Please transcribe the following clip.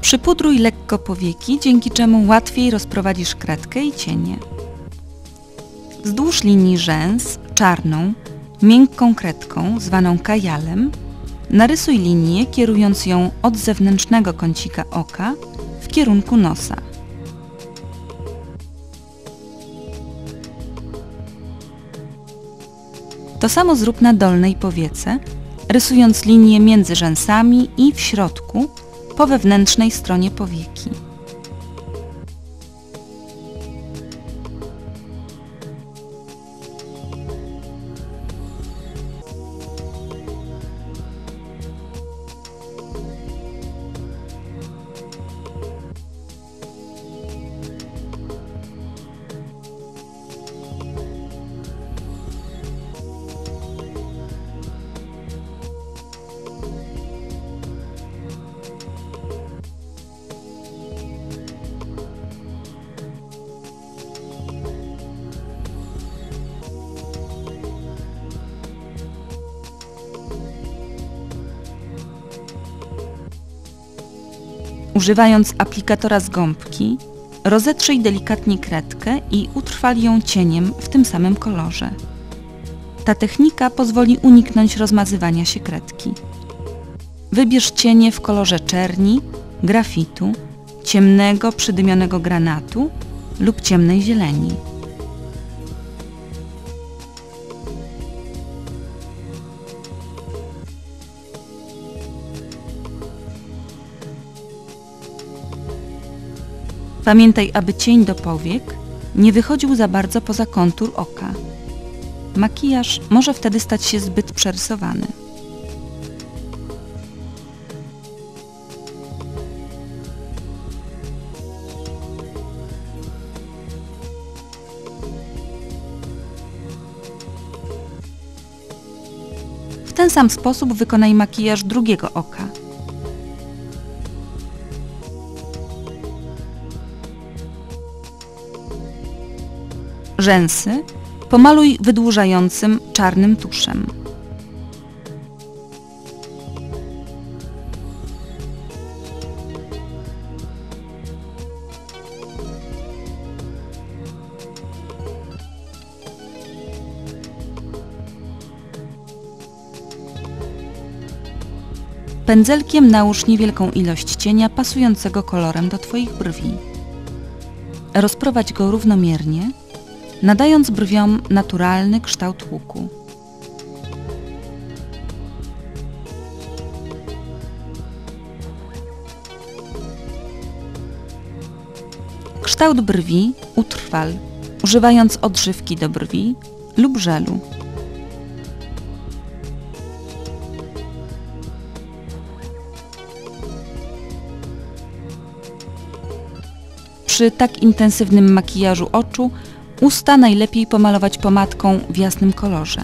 Przypudruj lekko powieki, dzięki czemu łatwiej rozprowadzisz kredkę i cienie. Wzdłuż linii rzęs czarną, miękką kredką zwaną kajalem narysuj linię kierując ją od zewnętrznego kącika oka w kierunku nosa. To samo zrób na dolnej powiece, rysując linię między rzęsami i w środku po wewnętrznej stronie powieki. Używając aplikatora z gąbki, rozetrzyj delikatnie kredkę i utrwal ją cieniem w tym samym kolorze. Ta technika pozwoli uniknąć rozmazywania się kredki. Wybierz cienie w kolorze czerni, grafitu, ciemnego przydymionego granatu lub ciemnej zieleni. Pamiętaj, aby cień do powiek nie wychodził za bardzo poza kontur oka. Makijaż może wtedy stać się zbyt przerysowany. W ten sam sposób wykonaj makijaż drugiego oka. Rzęsy pomaluj wydłużającym czarnym tuszem. Pędzelkiem nałóż niewielką ilość cienia pasującego kolorem do Twoich brwi. Rozprowadź go równomiernie, nadając brwiom naturalny kształt łuku. Kształt brwi utrwal, używając odżywki do brwi lub żelu. Przy tak intensywnym makijażu oczu Usta najlepiej pomalować pomadką w jasnym kolorze.